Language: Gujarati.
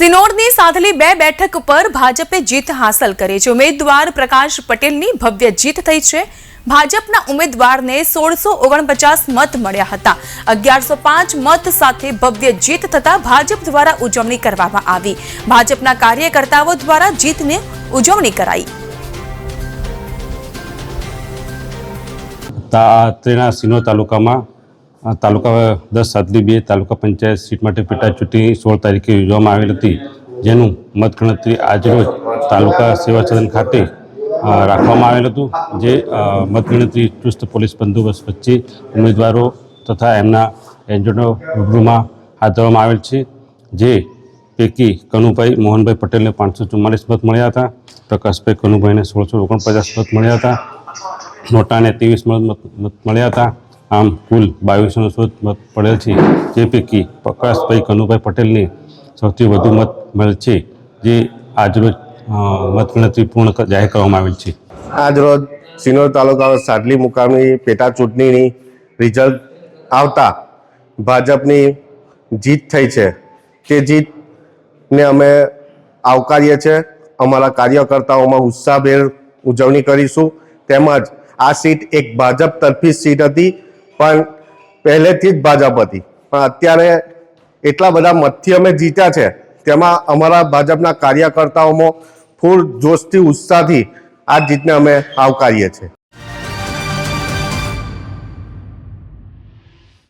સિનોરની સાધલી બે બેઠક પર ભાજપે જીત હાંસલ કરી છે. ઉમેદવાર પ્રકાશ પટેલની ભવ્ય જીત થઈ છે. ભાજપના ઉમેદવારને સોળસો ઓગણપચાસ મત મળ્યા હતા. અગિયારસો પાંચ મત સાથે ભવ્ય જીત થતા ભાજપ દ્વારા ઉજવણી કરવામાં આવી. ભાજપના કાર્યકર્તાઓ દ્વારા જીતને ઉજવણી કરાઈ. તેના તાલુકામાં તાલુકા દસ સાતલી બે તાલુકા પંચાયત સીટ માટે પેટા ચૂંટણી સોળ તારીખે યોજવામાં આવેલ હતી. જેનું મતગણતરી આજરોજ તાલુકા સેવા સદન ખાતે રાખવામાં આવેલ હતું. જે મતગણતરી ચુસ્ત પોલીસ બંદોબસ્ત વચ્ચે ઉમેદવારો તથા એમના એજન્ટો રૂબરૂમાં હાથ ધરવામાં આવેલ છે. જે પૈકી કનુભાઈ મોહનભાઈ પટેલને પાંચસો ચુમ્માલીસ મત મળ્યા હતા. પ્રકાશભાઈ કનુભાઈને સોળસો ઓગણપચાસ મત મળ્યા હતા. નોટાને ત્રેવીસ મત મત મળ્યા હતા. આમ કુલ બાવીસો શોધ મત પડેલ છે. જે પૈકી પ્રકાશભાઈ કનુભાઈ પટેલને સૌથી વધુ મત મળેલ છે, જે આજરોજ મતગણતરી પૂર્ણ જાહેર કરવામાં આવેલ છે. આજરોજ સિનોર તાલુકા સાડલી મુકામની પેટા ચૂંટણીની રિઝલ્ટ આવતા ભાજપની જીત થઈ છે. તે જીતને અમે આવકારીએ છીએ. અમારા કાર્યકર્તાઓમાં ઉત્સાહભેર ઉજવણી કરીશું. તેમજ આ સીટ એક ભાજપ તરફી સીટ હતી. પણ પહેલેથી જ ભાજપ હતી. પણ અત્યારે એટલા બધા મતથી અમે જીત્યા છે, તેમાં અમારા ભાજપના કાર્યકર્તાઓમાં ફૂલ જોશથી, ઉત્સાહથી આ જીતને અમે આવકારીએ છીએ.